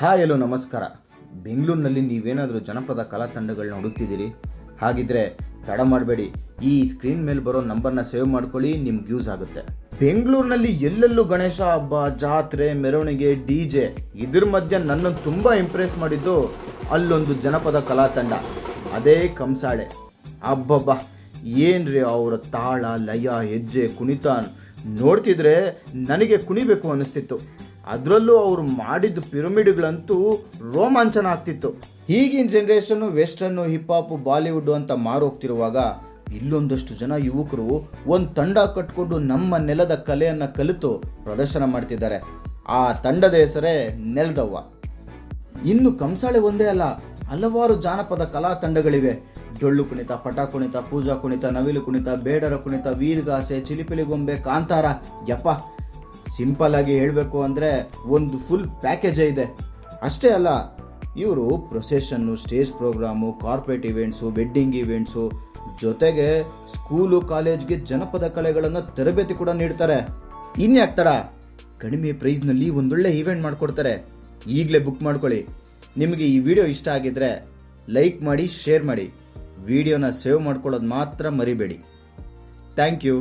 Hi, hello, ನಮಸ್ಕಾರ. ಬೆಂಗಳೂರಿನಲ್ಲಿ ನೀವೇನಾದರೂ ಜನಪದ ಕಲಾ ತಂಡಗಳನ್ನ ಹುಡುಕ್ತಿದ್ದೀರಿ? ಹಾಗಿದ್ರೆ ತಡ ಮಾಡಬೇಡಿ. ಈ ಸ್ಕ್ರೀನ್ ಮೇಲೆ ಬರೋ ನಂಬರ್ನ ಸೇವ್ ಮಾಡ್ಕೊಳ್ಳಿ, ನಿಮ್ಗೆ ಯೂಸ್ ಆಗುತ್ತೆ. ಬೆಂಗಳೂರಿನಲ್ಲಿ ಎಲ್ಲೆಲ್ಲೂ ಗಣೇಶ ಹಬ್ಬ, ಜಾತ್ರೆ, ಮೆರವಣಿಗೆ ಡಿ ಜೆ ಇದ್ರ ಮಧ್ಯೆ ನನ್ನನ್ನು ತುಂಬ ಇಂಪ್ರೆಸ್ ಮಾಡಿದ್ದು ಅಲ್ಲೊಂದು ಜನಪದ ಕಲಾ ತಂಡ ಅದೇ ಕಂಸಾಳೆ. ಅಬ್ಬಬ್ಬ, ಏನ್ರಿ ಅವರ ತಾಳ, ಲಯ, ಹೆಜ್ಜೆ, ಕುಣಿತ? ನೋಡ್ತಿದ್ರೆ ನನಗೆ ಕುಣಿಬೇಕು ಅನಿಸ್ತಿತ್ತು ಅದರಲ್ಲೂ ಅವರು ಮಾಡಿದ ಪಿರಮಿಡ್ಗಳಂತೂ ರೋಮಾಂಚನ ಆಗ್ತಿತ್ತು. ಈಗಿನ generation western hip hop Bollywood ಅಂತ ಮಾರೋಗ್ತಿರುವಾಗ ಇಲ್ಲೊಂದಷ್ಟು ಜನ ಯುವಕರು ಒಂದು ತಂಡ ಕಟ್ಕೊಂಡು ನಮ್ಮ ನೆಲದ ಕಲೆಯನ್ನು ಕಲಿತು ಪ್ರದರ್ಶನ ಮಾಡ್ತಿದ್ದಾರೆ. ಆ ತಂಡದ ಹೆಸರೇ ನೆಲದವ್ವ. ಇನ್ನು ಕಂಸಾಳೆ ಒಂದೇ ಅಲ್ಲ, ಹಲವಾರು ಜಾನಪದ ಕಲಾ ತಂಡಗಳಿವೆ. ಜೊಳ್ಳು ಕುಣಿತ, ಪಟ ಕುಣಿತ, ಪೂಜಾ ಕುಣಿತ, ನವಿಲು ಕುಣಿತ, ಬೇಡರ ಕುಣಿತ, ವೀರಗಾಸೆ, ಚಿಲಿಪಿಲಿ ಗೊಂಬೆ, ಕಾಂತಾರ. ಯಪ್ಪ ಸಿಂಪಲ್ ಆಗಿ ಹೇಳಬೇಕು ಅಂದರೆ ಒಂದು ಫುಲ್ ಪ್ಯಾಕೇಜೇ ಇದೆ. ಅಷ್ಟೇ ಅಲ್ಲ, ಇವರು procession stage programme corporate events wedding events ಜೊತೆಗೆ ಸ್ಕೂಲು ಕಾಲೇಜ್ಗೆ ಜನಪದ ಕಲೆಗಳನ್ನು ತರಬೇತಿ ಕೂಡ ನೀಡ್ತಾರೆ. ಇನ್ಯಾಕ್ ತಡ? ಕಡಿಮೆ ಪ್ರೈಸ್ನಲ್ಲಿ ಒಂದೊಳ್ಳೆ ಈವೆಂಟ್ ಮಾಡಿಕೊಡ್ತಾರೆ. ಈಗಲೇ ಬುಕ್ ಮಾಡ್ಕೊಳ್ಳಿ. ನಿಮಗೆ ಈ ವಿಡಿಯೋ ಇಷ್ಟ ಆಗಿದ್ರೆ ಲೈಕ್ ಮಾಡಿ ಶೇರ್ ಮಾಡಿ. ವಿಡಿಯೋನ ಸೇವ್ ಮಾಡ್ಕೊಳ್ಳೋದು ಮಾತ್ರ ಮರಿಬೇಡಿ. Thank you